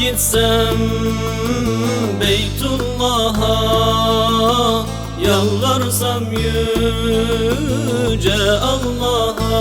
gitsem Beytullah'a Yalvarsam yüce Allah'a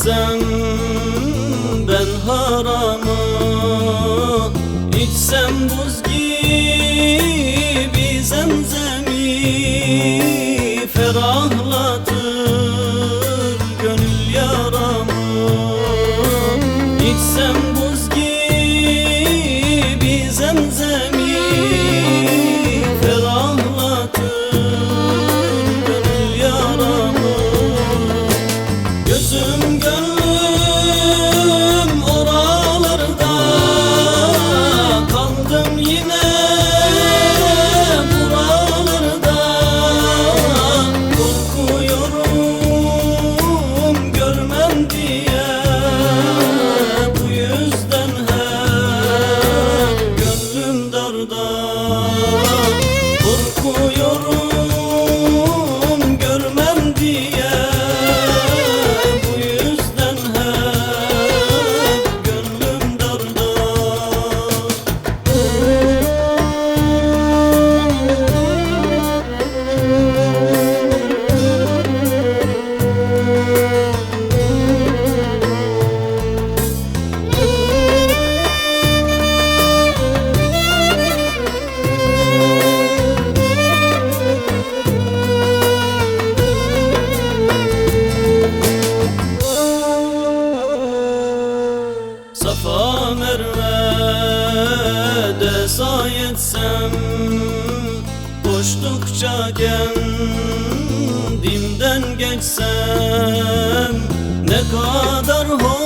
içsem ben haramı İçsem buz gibi zemzemi. etsem Koştukça kendimden geçsem Ne kadar hoş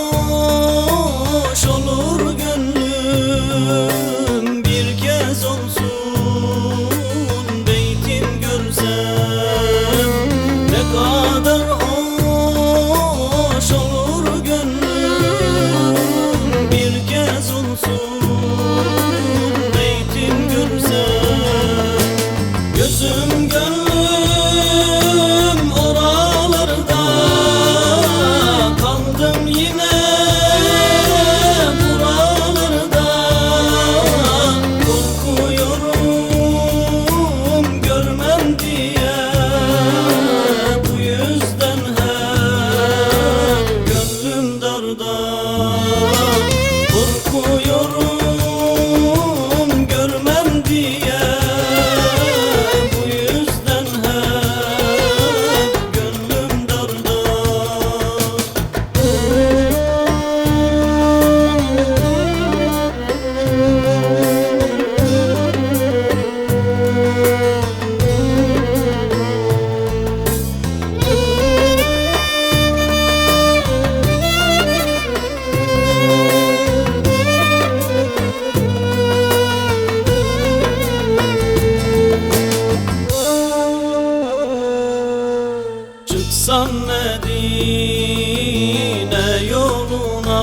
Medine yoluna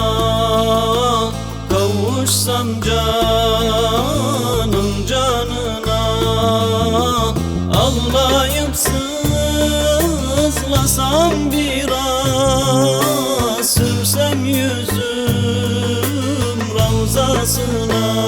Kavuşsam canım canına. Ağlayıp sızlasam biraz Sürsem yüzüm ravzasına.